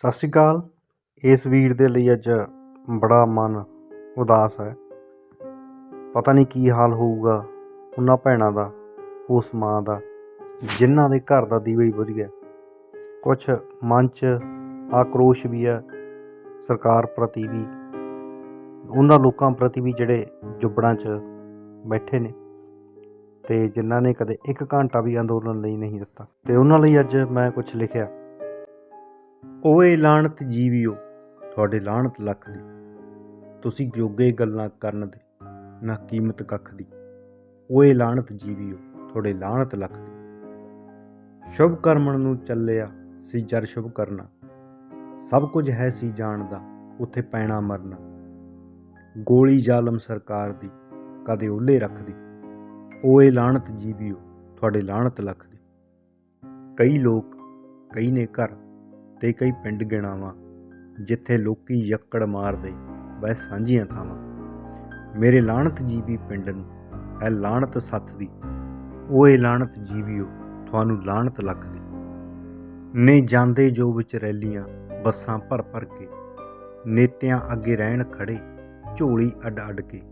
ਸਤਿ ਸ਼੍ਰੀ ਅਕਾਲ। ਇਸ ਵੀਰ ਦੇ ਲਈ ਅੱਜ ਬੜਾ ਮਨ ਉਦਾਸ ਹੈ। ਪਤਾ ਨਹੀਂ ਕੀ ਹਾਲ ਹੋਊਗਾ ਉਹਨਾਂ ਭੈਣਾਂ ਦਾ, ਉਸ ਮਾਂ ਦਾ, ਜਿਨ੍ਹਾਂ ਦੇ ਘਰ ਦਾ ਦੀਵਾ ਹੀ ਬੁਝ ਗਿਆ। ਕੁਛ ਮਨ 'ਚ ਆਕਰੋਸ਼ ਵੀ ਹੈ ਸਰਕਾਰ ਪ੍ਰਤੀ ਵੀ। ਉਹਨਾਂ ਲੋਕਾਂ ਪ੍ਰਤੀ ਵੀ ਜਿਹੜੇ ਜੁਬੜਾਂ 'ਚ ਬੈਠੇ ਨੇ ਤੇ ਜਿਨ੍ਹਾਂ ਨੇ ਕਦੇ ਇੱਕ ਘੰਟਾ ਵੀ ਅੰਦੋਲਨ ਲਈ ਨਹੀਂ ਦਿੱਤਾ। ਤੇ ਉਹਨਾਂ ਲਈ ਅੱਜ ਮੈਂ ਕੁਝ ਲਿਖਿਆ। ਓਏ ਲਾਣਤ ਜੀਵਿਓ, ਤੁਹਾਡੇ ਲਾਣਤ ਲੱਖ ਦੀ। ਤੁਸੀਂ ਜੋਗੇ ਗੱਲਾਂ ਕਰਨ ਦੇ, ਨਾ ਕੀਮਤ ਕੱਖ ਦੀ। ਓਏ ਲਾਣਤ ਜੀਵਿਓ, ਤੁਹਾਡੇ ਲਾਣਤ ਲੱਖ ਦੀ। ਸ਼ੁਭ ਕਰਮਣ ਨੂੰ ਚੱਲਿਆ ਸੀ ਜਰ ਸ਼ੁਭ ਕਰਨਾ। ਸਭ ਕੁਝ ਹੈ ਸੀ ਜਾਣਦਾ, ਉੱਥੇ ਪੈਣਾ ਮਰਨਾ। ਗੋਲੀ ਜ਼ਾਲਮ ਸਰਕਾਰ ਦੀ, ਕਦੇ ਓਲੇ ਰੱਖਦੀ ਓਏ ਲਾਣਤ ਜੀਵਿਓ, ਤੁਹਾਡੇ ਲਾਣਤ ਲੱਖ ਦੀ। ਕਈ ਲੋਕ, ਕਈ ਨੇ ਘਰ ਤੇ ਕਈ ਪਿੰਡ ਗਿਣਾਵਾਂ, ਜਿੱਥੇ ਲੋਕੀ ਯੱਕੜ ਮਾਰਦੇ ਬੈ ਸਾਂਝੀਆਂ ਥਾਵਾਂ। ਮੇਰੇ ਲਾਣਤ ਜੀਵੀ ਪਿੰਡ ਨੂੰ ਐ ਲਾਣਤ ਸੱਤ ਦੀ ਓਏ ਲਾਣਤ ਜੀਵਿਓ, ਤੁਹਾਨੂੰ ਲਾਣਤ ਲੱਖ ਦੀ। ਨੇ ਜਾਂਦੇ ਜੋ ਵਿੱਚ ਰੈਲੀਆਂ, ਬੱਸਾਂ ਭਰ ਭਰ ਕੇ, ਨੇਤਿਆਂ ਅੱਗੇ ਰਹਿਣ ਖੜੇ, ਝੋਲੀ ਅੱਡ ਅੱਡ ਕੇ।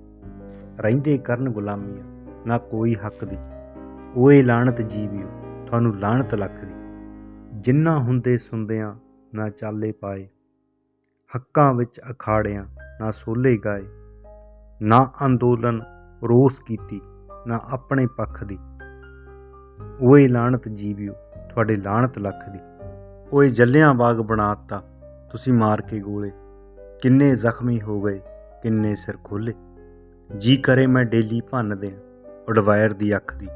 ਰਹਿੰਦੇ ਕਰਨ ਗੁਲਾਮੀਆਂ, ਨਾ ਕੋਈ ਹੱਕ ਦੀ। ਓਏ ਲਾਣਤ ਜੀਵਿਓ, ਤੁਹਾਨੂੰ ਲਾਣਤ ਲੱਖ ਦੀ। ਜਿੰਨਾ ਹੁੰਦੇ ਸੁੰਦਿਆਂ ਨਾ ਚਾਲੇ ਪਾਏ, ਹੱਕਾਂ ਵਿੱਚ ਅਖਾੜਿਆਂ ਨਾ ਸੋਲੇ ਗਾਏ, ਨਾ ਅੰਦੋਲਨ ਰੋਸ ਕੀਤੀ, ਨਾ ਆਪਣੇ ਪੱਖ ਦੀ। ਓਏ ਲਾਣਤ ਜੀਵਿਓ, ਤੁਹਾਡੇ ਲਾਣਤ ਲੱਖ ਦੀ। ਓਏ ਜੱਲਿਆਂ ਬਾਗ ਬਣਾਤਾ ਤੁਸੀਂ ਮਾਰ ਕੇ ਗੋਲੇ। ਕਿੰਨੇ ਜ਼ਖਮੀ ਹੋ ਗਏ, ਕਿੰਨੇ ਸਿਰ ਖੋਲੇ। ਜੀ ਕਰੇ ਮੈਂ ਡੇਲੀ ਭੰਨ ਦਿਆਂ, ਉਡਵਾਇਰ ਦੀ ਅੱਖ ਦੀ।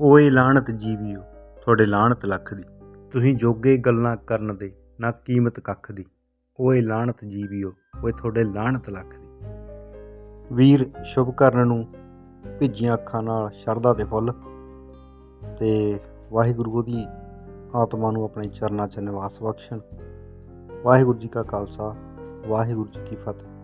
ਓਏ ਲਾਣਤ ਜੀਵਿਓ, ਤੁਹਾਡੇ ਲਾਣਤ ਲੱਖ ਦੀ। ਤੁਸੀਂ ਜੋਗੇ ਗੱਲਾਂ ਕਰਨ ਦੇ, ਨਾ ਕੀਮਤ ਕੱਖ ਦੀ। ਓਏ ਲਾਣਤ ਜੀਵਿਓ, ਓਏ ਤੁਹਾਡੇ ਲਾਣਤ ਲੱਖ ਦੀ। ਵੀਰ, ਸ਼ੁਭ ਕਰਨ ਨੂੰ ਭਿੱਜੀਆਂ ਅੱਖਾਂ ਨਾਲ ਸ਼ਰਧਾ ਦੇ ਫੁੱਲ ਤੇ ਵਾਹਿਗੁਰੂ ਉਹਦੀ ਆਤਮਾ ਨੂੰ ਆਪਣੇ ਚਰਨਾਂ 'ਚ ਨਿਵਾਸ ਬਖਸ਼ਣ। ਵਾਹਿਗੁਰੂ ਜੀ ਕਾ ਖਾਲਸਾ, ਵਾਹਿਗੁਰੂ ਜੀ ਕੀ ਫਤਿਹ।